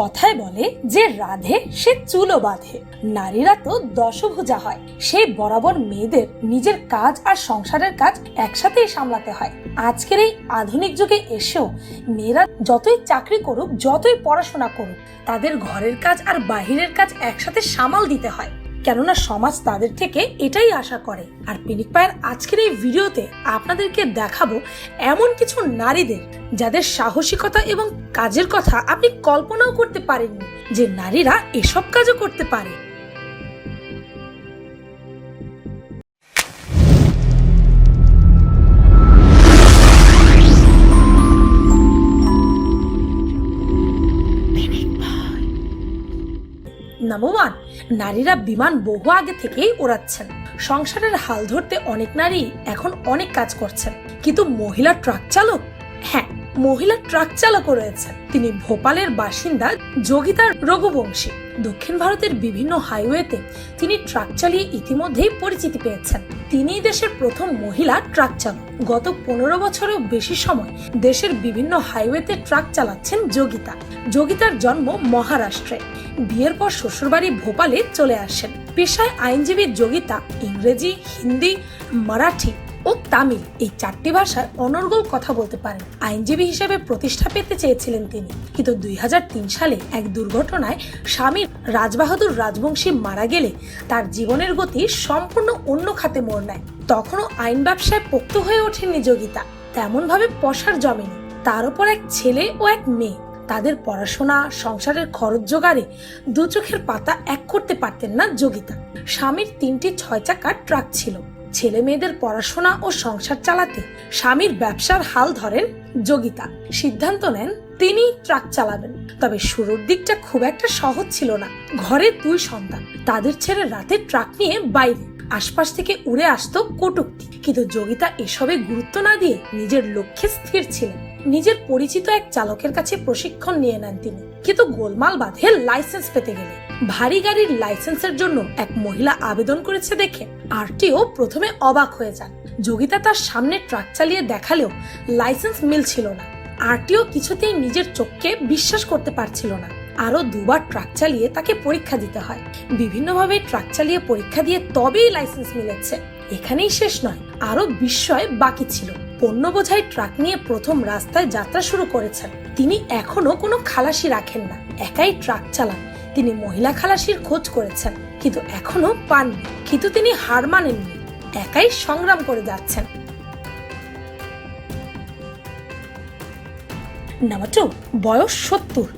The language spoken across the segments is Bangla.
কথায় বলে যে রাধে, সে চুলো বাঁধে। নারীরা তো দশভুজা হয়। সেই বরাবর মেয়েদের নিজের কাজ আর সংসারের কাজ একসাথেই সামলাতে হয়। আজকের এই আধুনিক যুগে এসেও মেয়েরা যতই চাকরি করুক, যতই পড়াশোনা করুক, তাদের ঘরের কাজ আর বাহিরের কাজ একসাথে সামাল দিতে হয়। কেননা সমাজ তাদের থেকে এটাই আশা করে। আর পিনিক পায়ের আজকের এই ভিডিওতে আপনাদেরকে দেখাবো এমন কিছু নারীদের যাদের সাহসিকতা এবং কাজের কথা আপনি কল্পনাও করতে পারেননি যে নারীরা এসব কাজও করতে পারে। নাম্বার ওয়ান নারীরা বিমান বহু আগে থেকেই ওড়াচ্ছেন। সংসারের হাল ধরতে অনেক নারী এখন অনেক কাজ করছেন। কিন্তু মহিলা ট্রাক চালক? হ্যাঁ মহিলা ট্রাক চালকও রয়েছেন। তিনি ভোপালের বাসিন্দা যোগিতা রঘুবংশী। দক্ষিণ ভারতের বিভিন্ন হাইওয়েতে তিনি ট্রাক চালিয়ে ইতিমধ্যেই পরিচিতি পেয়েছেন। তিনিই দেশের প্রথম মহিলা ট্রাক চালক। গত পনেরো বছরেও বেশি সময় দেশের বিভিন্ন হাইওয়েতে ট্রাক চালাচ্ছেন যোগিতা। যোগিতার জন্ম মহারাষ্ট্রে। বিয়ের পর শ্বশুরবাড়ি ভোপালে চলে আসেন। পেশায় আইনজীবী যোগিতা ইংরেজি, হিন্দি, মারাঠি ও তামিল এই চারটি ভাষায় অনর্গল কথা বলতে পারেন। আইনজীবী হিসেবে প্রতিষ্ঠা পেতে চেয়েছিলেন তিনি। কিন্তু দুই হাজার তিন সালে এক দুর্ঘটনায় স্বামী রাজবাহাদুর রাজবংশী মারা গেলে তার জীবনের গতি সম্পূর্ণ অন্য খাতে মোড় নেয়। তখনও আইন ব্যবসায় পোক্ত হয়ে ওঠেননি যোগিতা। তেমনভাবে পশার জমেনি। তার উপর এক ছেলে ও এক মেয়ে। তাদের পড়াশোনা, সংসারের খরচ জোগাড়ে দু চোখের পাতা এক করতে পারতেন না যোগিতা। স্বামীর তিনটি ছয় চাকার ট্রাক ছিল। ছেলে মেয়েদের পড়াশোনা ও সংসার চালাতে স্বামীর ব্যবসার হাল ধরেন যোগিতা। সিদ্ধান্ত নেন তিনি ট্রাক চালাবেন। তবে শুরুর দিকটা খুব একটা সহজ ছিল না। ঘরে দুই সন্তান। তাদের ছেড়ে রাতে ট্রাক নিয়ে বাইরে, আশপাশ থেকে উড়ে আসতো কটুক্তি। কিন্তু যোগিতা এসবে গুরুত্ব না দিয়ে নিজের লক্ষ্যে স্থির ছিলেন। নিজের পরিচিত এক চালকের কাছে প্রশিক্ষণ নিয়ে নেন তিনি। কিন্তু গোলমাল বাঁধে লাইসেন্স পেতে গেলে। ভারী গাড়ির লাইসেন্সের জন্য এক মহিলা আবেদন করেছে দেখে আরটিও প্রথমে অবাক হয়ে যান। যোগিতা তার সামনে ট্রাক চালিয়ে দেখালেও লাইসেন্স মিলছিল না। আরটিও কিছুতেই নিজের চোখকে বিশ্বাস করতে পারছিল না। আরও দুবার ট্রাক চালিয়ে তাকে পরীক্ষা দিতে হয়। বিভিন্নভাবে ট্রাক চালিয়ে পরীক্ষা দিয়ে তবেই লাইসেন্স মিলেছে। এখানেই শেষ নয় আরও বিস্ময় বাকি ছিল। পণ্য বোঝাই ট্রাক নিয়ে প্রথম রাস্তায় যাত্রা শুরু করেছেন। তিনি এখনও কোনো খালাসি রাখেন না। একাই ট্রাক চালান। তিনি মহিলা খালাসির খোঁজ করেছেন, কিন্তু এখনও পাননি। কিন্তু তিনি হার মানেননি, একাই সংগ্রাম করে যাচ্ছেন। নাম্বার টু বয়স সত্তর।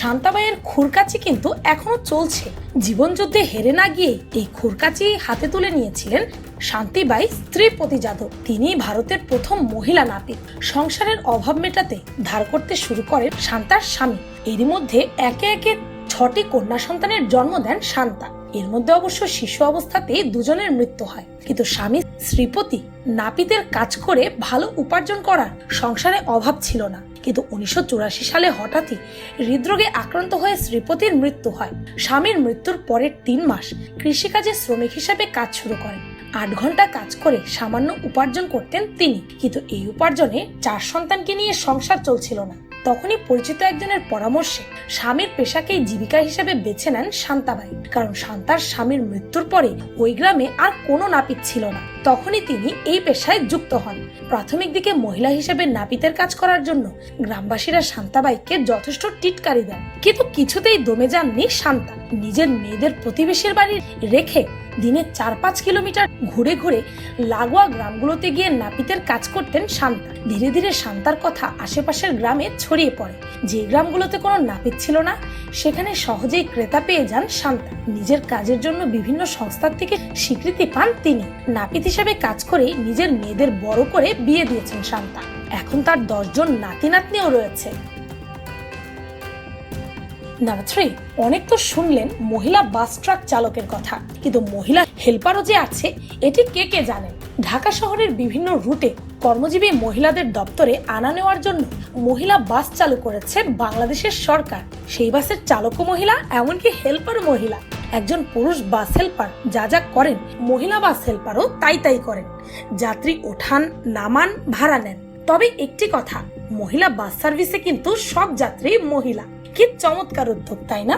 শান্তাবাইয়ের খুরকাচি কিন্তু এখনও চলছে। জীবনযুদ্ধে হেরে না গিয়ে এই খুরকাচি হাতে তুলে নিয়েছিলেন শান্তিবাই স্ত্রীপতি যাদব তিনি ভারতের প্রথম মহিলা নাপিত সংসারের অভাব মেটাতে ধার করতে শুরু করেন শান্তার স্বামী। এরই মধ্যে একে একে ছটি কন্যা সন্তানের জন্ম দেন শান্তা। এর মধ্যে অবশ্য শিশু অবস্থাতেই দুজনের মৃত্যু হয়। কিন্তু স্বামী শ্রীপতি নাপিতের কাজ করে ভালো উপার্জন করার সংসারে অভাব ছিল না। কিন্তু উনিশশো চুরাশি সালে হঠাৎই হৃদরোগে আক্রান্ত হয়ে শ্রীপতির মৃত্যু হয়। স্বামীর মৃত্যুর পরের তিন মাস কৃষিকাজে শ্রমিক হিসাবে কাজ শুরু করেন। আট ঘণ্টা কাজ করে সামান্য উপার্জন করতেন তিনি। কিন্তু এই উপার্জনে চার সন্তানকে নিয়ে সংসার চলছিল না। তখনই পরিচিত একজনের পরামর্শে স্বামীর পেশাকেই জীবিকা হিসেবে বেছে নেন শান্তাবাই কারণ শান্তার স্বামীর মৃত্যুর পরে ওই গ্রামে আর কোনো নাপিত ছিল না। তখনই তিনি এই পেশায় যুক্ত হন। প্রাথমিক দিকে মহিলা হিসেবে নাপিতের কাজ করার জন্য গ্রামবাসীরা শান্তাবাইকে যথেষ্ট টিটকারি দেন। কিন্তু কিছুতেই দমে যাননি শান্তা। নিজের মেয়েদের প্রতিবেশীর বাড়ি রেখে দিনে চার পাঁচ কিলোমিটার ঘুরে ঘুরে লাগোয়া গ্রামগুলোতে গিয়ে নাপিতের কাজ করতেন শান্তা। ধীরে ধীরে শান্তার কথা আশেপাশের গ্রামে ছড়িয়ে পড়ে। যে গ্রামগুলোতে কোনো নাপিত ছিল না, সেখানে সহজেই ক্রেতা পেয়ে যান শান্তা। নিজের কাজের জন্য বিভিন্ন সংস্থার থেকে স্বীকৃতি পান তিনি। নাপিত হিসেবে কাজ করে নিজের মেয়েদের বড় করে বিয়ে দিয়েছেন শান্তা। এখন তার দশজন নাতি নাতনিও রয়েছে। নাম্বার থ্রি অনেক তো শুনলেন মহিলা বাস ট্রাক চালকের কথা, কিন্তু মহিলা হেল্পারও যে আছে, এটি কে কে জানেন? ঢাকা শহরের বিভিন্ন রুটে কর্মজীবী মহিলাদের দপ্তরে আনা নেওয়ার জন্য মহিলা বাস চালু করেছে বাংলাদেশের সরকার। সেই বাসের চালকও মহিলা, এমনকি হেল্পার মহিলা। একজন পুরুষ বাস হেল্পার যা যা করেন, মহিলা বাস হেল্পারও তাই তাই করেন। যাত্রী ওঠান, নামান, ভাড়া নেন। তবে একটি কথা, মহিলা বাস সার্ভিসে কিন্তু সব যাত্রী মহিলা। কি চমৎকার উদ্যোগ, তাই না?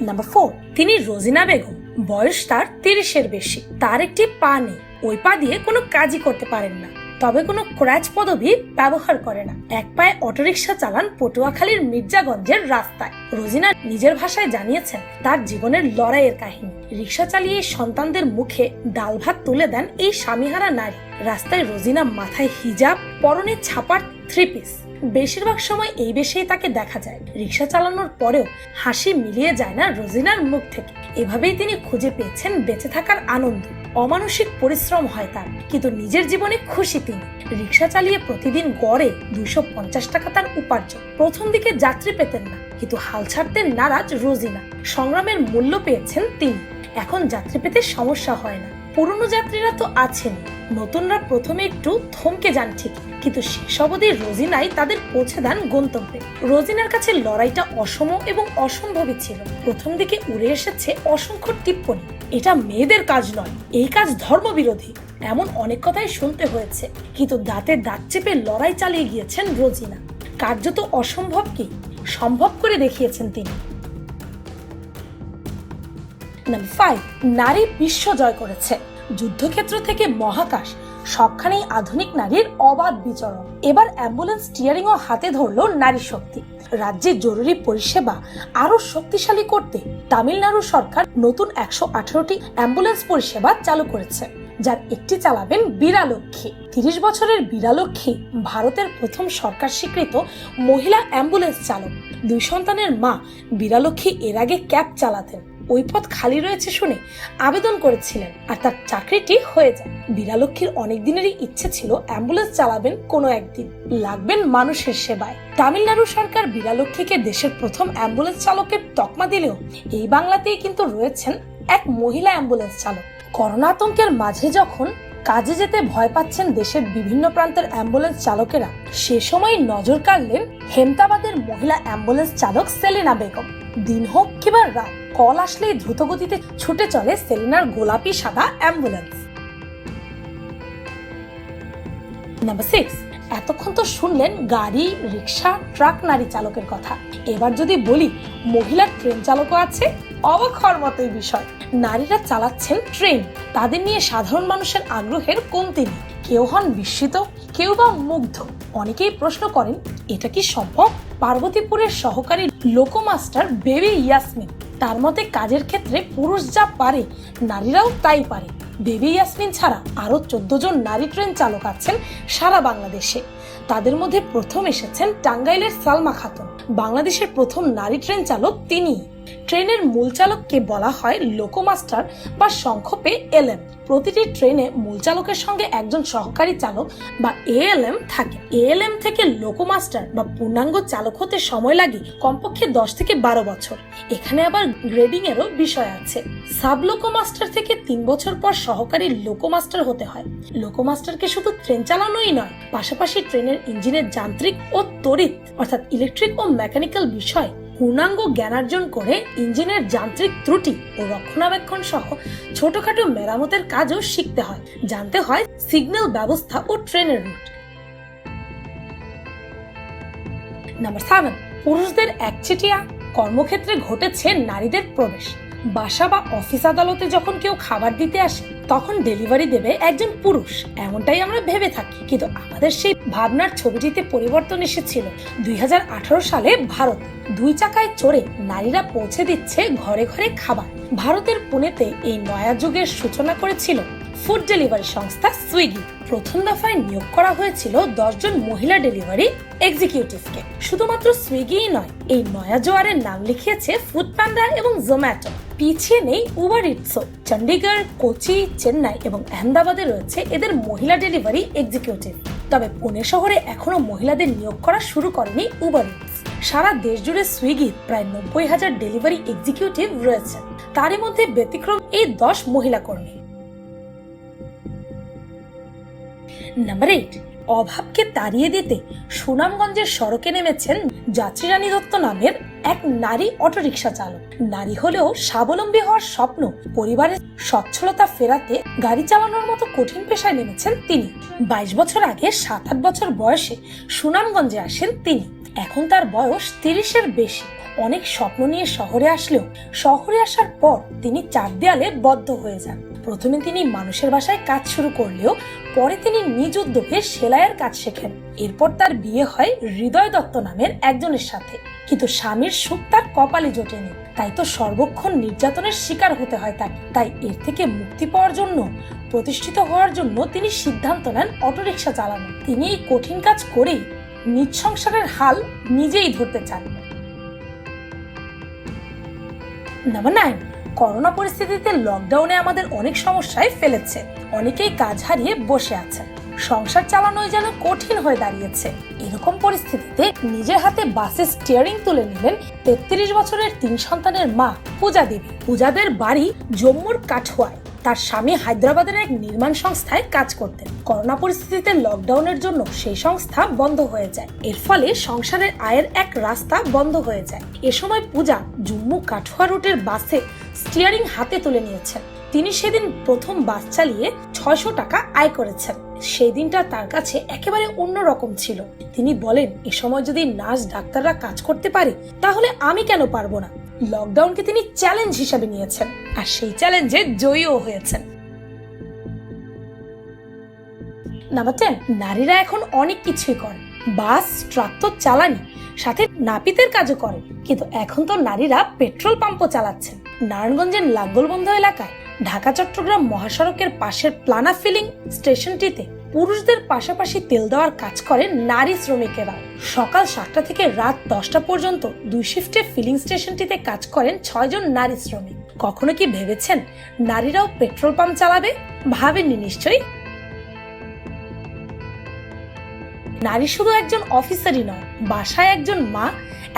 নাম্বার ফোর তিনি রোজিনা বেগম, বয়স তার তিরিশের বেশি। তার একটি পা নেই, ওই পা দিয়ে কোনো কাজই করতে পারেন না। তবে কোনো ক্র্যাচ পদবি ব্যবহার করে না। এক পায়ে অটোরিকশা চালান পটুয়াখালীর মির্জাগঞ্জের রাস্তায়। রোজিনা নিজের ভাষায় জানিয়েছেন, তার জীবনের লড়াইয়ের কাহিনী। রিক্সা চালিয়ে সন্তানদের মুখে ডাল ভাত তুলে দেন এই স্বামীহারা নারী। রাস্তায় রোজিনা মাথায় হিজাব, পরনে ছাপার থ্রি পিস বেশিরভাগ সময় এই বেশেই তাকে দেখা যায়। রিক্সা চালানোর পরেও হাসি মিলিয়ে যায় না রোজিনার মুখ থেকে। এভাবেই তিনি খুঁজে পেয়েছেন বেঁচে থাকার আনন্দ। অমানসিক পরিশ্রম হয় তার, কিন্তু নিজের জীবনে খুশি তিনি। রিক্সা চালিয়ে প্রতিদিন গড়ে দুইশো পঞ্চাশ টাকা তার উপার্জন। প্রথম দিকে যাত্রী পেতেন না, কিন্তু হাল ছাড়তে নারাজ রোজিনা। সংগ্রামের মূল্য পেয়েছেন তিনি। এখন যাত্রী পেতে সমস্যা হয় না। পুরনো যাত্রীরা তো আছেন নতুনরা প্রথমে একটু থমকে যান ঠিক কিন্তু শেষ অবধি রোজিনাই তাদের পৌঁছে দেন গন্তব্যে। রোজিনার কাছে লড়াইটা অসম এবং অসম্ভবই ছিল। প্রথম দিকে উড়ে এসেছে অসংখ্য টিপ্পনী। এটা মেয়েদের কাজ নয়, এই কাজ ধর্মবিরোধী, এমন অনেক কথাই শুনতে হয়েছে। কিন্তু দাঁতে দাঁত চেপে লড়াই চালিয়ে গিয়েছেন রোজিনা। কার্যত অসম্ভবকে সম্ভব করে দেখিয়েছেন তিনি। নারী বিশ্ব জয় করেছে। যুদ্ধক্ষেত্র থেকে মহাকাশ সবখানেই আধুনিক নারীর অবাধ বিচরণ। এবার অ্যাম্বুলেন্স স্টিয়ারিং ও হাতে ধরলো নারী শক্তি। রাজ্যে জরুরি পরিষেবা আরও শক্তিশালী করতে তামিলনাড়ু সরকার নতুন একশো আঠারোটি অ্যাম্বুলেন্স পরিষেবা চালু করেছে, যার একটি চালাবেন বীরালক্ষ্মী। তিরিশ বছরের বীরালক্ষ্মী ভারতের প্রথম সরকার স্বীকৃত মহিলা অ্যাম্বুলেন্স চালক। দুই সন্তানের মা বীরালক্ষ্মী এর আগে ক্যাব চালাতেন। ওই পদ খালি রয়েছে শুনে আবেদন করেছিলেন আর তার চাকরিটি হয়ে যায়। বীরালক্ষ্মীর অনেক দিনেরই ইচ্ছে ছিল অ্যাম্বুলেন্স চালাবেন কোনো একদিন। লাগবেন মানুষের সেবায়। তামিলনাড়ু সরকার বীরালক্ষ্মীকে দেশের প্রথম অ্যাম্বুলেন্স চালকের তকমা দিলেও এই বাংলাতেই কিন্তু রয়েছেন এক মহিলা অ্যাম্বুলেন্স চালক। করোনা আতঙ্কের মাঝে যখন কাজে যেতে ভয় পাচ্ছেন দেশের বিভিন্ন প্রান্তের অ্যাম্বুলেন্স চালকেরা, সে সময় নজর কাড়লেন হেমতাবাদের মহিলা অ্যাম্বুলেন্স চালক সেলিনা বেগম। দিন হোক কিংবা রাত, কল আসলেই দ্রুতগতিতে ছুটে চলে সেলিনার গোলাপি সাদা অ্যাম্বুলেন্স নাম্বার সিক্স এতক্ষণ তো শুনলেন গাড়ি, রিক্সা, ট্রাক, নারী চালকের কথা। এবার যদি বলি, মহিলার ট্রেন চালকও আছে? অবাক হওয়ার মতোই বিষয়। নারীরা চালাচ্ছেন ট্রেন। তাদের নিয়ে সাধারণ মানুষের আগ্রহের কমতি নেই। কেউ হন বিস্মিত কেউ বা মুগ্ধ? অনেকেই প্রশ্ন করেন, এটা কি সম্ভব? পার্বতীপুরের সহকারী লোকোমাস্টার বেবি ইয়াসমিন। তার মতে, কাজের ক্ষেত্রে পুরুষ যা পারে, নারীরাও তাই পারে। বেবি ইয়াসমিন ছাড়া আরও চোদ্দ জন নারী ট্রেন চালক আছেন সারা বাংলাদেশে। তাদের মধ্যে প্রথম এসেছেন টাঙ্গাইলের সালমা খাতুন। বাংলাদেশের প্রথম নারী ট্রেন চালক তিনি ট্রেনের মূল চালককে বলা হয় লোকোমাস্টার বা সংক্ষেপে এলএম প্রতিটি ট্রেনে মূল চালকের সঙ্গে একজন সহকারী চালক বা এএলএম থাকে। এএলএম থেকে লোকোমাস্টার বা পূর্ণাঙ্গ চালক হতে সময় লাগে কমপক্ষে দশ থেকে বারো বছর। এখানে আবার গ্রেডিং এরও বিষয় আছে। সাব লোকোমাস্টার থেকে তিন বছর পর সহকারী লোকোমাস্টার হতে হয়। লোকোমাস্টারকে শুধু ট্রেন চালানোই নয়, পাশাপাশি ট্রেনের ইঞ্জিনের যান্ত্রিক ও তড়িৎ, অর্থাৎ ইলেকট্রিক ও মেকানিক্যাল বিষয় পূর্ণাঙ্গ জ্ঞানার্জন করে ইঞ্জিনের যান্ত্রিক ত্রুটি ও রক্ষণাবেক্ষণ সহ ছোটখাটো মেরামতের কাজও শিখতে হয়। জানতে হয় সিগন্যাল ব্যবস্থা ও ট্রেনের রুট। নাম্বার সেভেন, পুরুষদের একচেটিয়া কর্মক্ষেত্রে ঘটেছে নারীদের প্রবেশ। বাসা বা অফিস আদালতে যখন কেউ খাবার দিতে আসে তখন ডেলিভারি দেবে একজন পুরুষ। এমনটাই আমরা ভেবে থাকি। কিন্তু আমাদের সেই ভাবনার ছবিটিতে পরিবর্তন এসেছিল দুই হাজার আঠারো সালে ভারত। দুই চাকায় চড়ে নারীরা পৌঁছে দিচ্ছে ঘরে ঘরে খাবার। ভারতের পুনেতে এই নয়া যুগের সূচনা করেছিল ফুড ডেলিভারি সংস্থা সুইগি। প্রথম দফায় নিয়োগ করা হয়েছিল দশজন মহিলা ডেলিভারি এক্সিকিউটিভকে। শুধুমাত্র সুইগিই নয়, এই নয়া জোয়ারের নাম লিখিয়েছে ফুড প্যান্ডা এবং জোম্যাটো। পিছিয়ে নেই উবার ইটসো চণ্ডীগড়, কোচি, চেন্নাই এবং আহমেদাবাদে রয়েছে এদের মহিলা ডেলিভারি এক্সিকিউটিভ। তবে পুনে শহরে এখনও মহিলাদের নিয়োগ করা শুরু করেনি উবার ইটস। সারা দেশ জুড়ে সুইগি প্রায় নব্বই হাজার ডেলিভারি এক্সিকিউটিভ রয়েছে। তারই মধ্যে ব্যতিক্রম এই দশ মহিলা কর্মী। নাম্বার এইট অভাবকে তাড়িয়ে দিতে সুনামগঞ্জের সড়কে নেমেছেন যাত্রী রানী দত্ত নামের এক নারী অটোরিকশা চালক। নারী হলেও স্বাবলম্বী হওয়ার স্বপ্ন, পরিবারের সচ্ছলতা ফেরাতে গাড়ি চালানোর মতো কঠিন পেশায় নেমেছেন তিনি। বাইশ বছর আগে সাত আট বছর বয়সে সুনামগঞ্জে আসেন তিনি। এখন তার বয়স তিরিশের বেশি। অনেক স্বপ্ন নিয়ে শহরে আসলেও শহরে আসার পর তিনি চার দেয়ালে বদ্ধ হয়ে যান। প্রথমে তিনি মানুষের বাসায় কাজ শুরু করলেও পরে তিনি নিজ উদ্যোগে সেলাইয়ের কাজ শেখেন। এরপর তার বিয়ে হয় হৃদয় দত্ত নামের একজনের সাথে। কিন্তু স্বামীর সুখ তার কপালে জোটেনি। তাই তো সর্বক্ষণ নির্যাতনের শিকার হতে হয় তাকে। তাই এর থেকে মুক্তি পাওয়ার জন্য, প্রতিষ্ঠিত হওয়ার জন্য তিনি সিদ্ধান্ত নেন অটোরিকশা চালানো। তিনি এই কঠিন কাজ করেই নিজ সংসারের হাল নিজেই ধরতে চান। নাম্বার নাইন করোনা পরিস্থিতিতে লকডাউনে আমাদের অনেক সমস্যায় ফেলেছে। অনেকেই কাজ হারিয়ে বসে আছেন। সংসার চালানোই যেন কঠিন হয়ে দাঁড়িয়েছে। এরকম পরিস্থিতিতে নিজের হাতে বাসে স্টিয়ারিং তুলে নিলেন তেত্রিশ বছরের তিন সন্তানের মা পূজা দেবী। পূজাদের বাড়ি জম্মুর কাঠুয়ায়। তার স্বামী হায়দ্রাবাদের এক নির্মাণ সংস্থায় কাজ করতেন। করোনা পরিস্থিতিতে লকডাউনের জন্য সেই সংস্থা বন্ধ হয়ে যায়। এর ফলে সংসারের আয়ের এক রাস্তা বন্ধ হয়ে যায়। এ সময় পূজা জম্মু কাঠুয়া রুটের বাসে স্টিয়ারিং হাতে তুলে নিয়েছেন। তিনি সেদিন প্রথম বাস চালিয়ে ছয়শো টাকা আয় করেছেন। সেই দিনটা তার কাছে একেবারে অন্যরকম ছিল। তিনি বলেন, এ সময় যদি নার্স ডাক্তাররা কাজ করতে পারে, তাহলে আমি কেন পারব না? লকডাউনকে তিনি চ্যালেঞ্জ হিসাবে নিয়েছেন, আর সেই চ্যালেঞ্জে জয়ীও হয়েছেন। নাম্বার টেন নারীরা এখন অনেক কিছুই করে। বাস, ট্রাক তো চালানি, সাথে নাপিতের কাজও করে। কিন্তু এখন তো নারীরা পেট্রোল পাম্পও চালাচ্ছেন। নারায়ণগঞ্জের লাঙ্গলবন্ধ এলাকায় ঢাকা চট্টগ্রাম মহাসড়কের পাশের প্লানা ফিলিং স্টেশনটিতে পুরুষদের পাশাপাশি তেল দেওয়ার কাজ করেন নারী শ্রমিকেরা। সকাল সাতটা থেকে রাত দশটা পর্যন্ত দুই শিফটে ফিলিং স্টেশনটিতে কাজ করেন ছয়জন নারী শ্রমিক। কখনো কি ভেবেছেন নারীরাও পেট্রোল পাম্প চালাবে? ভাবেননি নিশ্চয়ই? নারী শুধু একজন অফিসারই নয়, বাসায় একজন মা,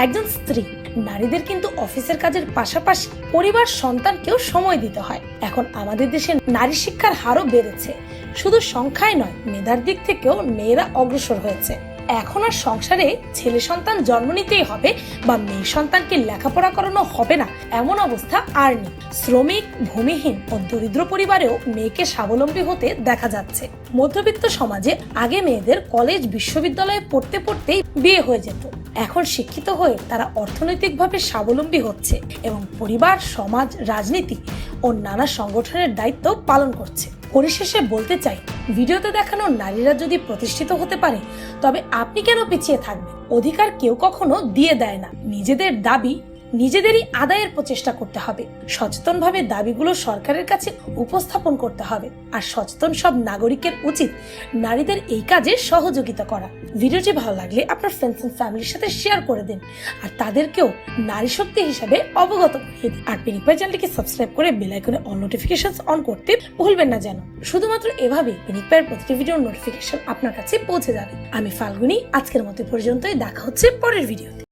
একজন স্ত্রী। নারীদের কিন্তু অফিসের কাজের পাশাপাশি পরিবার, সন্তানকেও সময় দিতে হয়। এখন আমাদের দেশে নারী শিক্ষার হারও বেড়েছে। শুধু সংখ্যায় নয়, মেধার দিক থেকেও মেয়েরা অগ্রসর হয়েছে। এখন আর সংসারে ছেলে সন্তান জন্ম নিতেই হবে বা মেয়ে সন্তানকে লেখাপড়া করানো হবে না। এমন অবস্থা আর নেই। শ্রমিক, ভূমিহীন ও দরিদ্র পরিবারেও মেয়েকে স্বাবলম্বী হতে দেখা যাচ্ছে। মধ্যবিত্ত সমাজে আগে মেয়েদের কলেজ, বিশ্ববিদ্যালয়ে পড়তে পড়তেই বিয়ে হয়ে যেত। এখন শিক্ষিত হয়ে তারা অর্থনৈতিকভাবে স্বাবলম্বী হচ্ছে এবং পরিবার, সমাজ, রাজনীতি ও নানা সংগঠনের দায়িত্ব পালন করছে। পরিশেষে বলতে চাই, ভিডিওতে দেখানো নারীরা যদি প্রতিষ্ঠিত হতে পারে, তবে আপনি কেন পিছিয়ে থাকবেন? অধিকার কেউ কখনো দিয়ে দেয় না। নিজেদের দাবি নিজেদেরই আদায়ের প্রচেষ্টা করতে হবে। সচেতনভাবে দাবিগুলো সরকারের কাছে উপস্থাপন করতে হবে। আর সচেতন সব নাগরিকের উচিত নারীদের এই কাজে সহযোগিতা করা। ভিডিওটি ভালো লাগলে আপনার ফ্রেন্ডস এন্ড ফ্যামিলির সাথে শেয়ার করে দিন। আর তাদেরকেও নারী শক্তি হিসাবে অবগত করিয়ে দিন। আর পেনিপাই চ্যানেলটিকে সাবস্ক্রাইব করে বেল আইকনে অল নোটিফিকেশন অন করতে ভুলবেন না যেন। শুধুমাত্র এভাবে পেনিকপায়ের প্রতিটি ভিডিওর নোটিফিকেশন আপনার কাছে পৌঁছে যাবে। আমি ফাল্গুনি, আজকের মতো পর্যন্তই। দেখা হচ্ছে পরের ভিডিওতে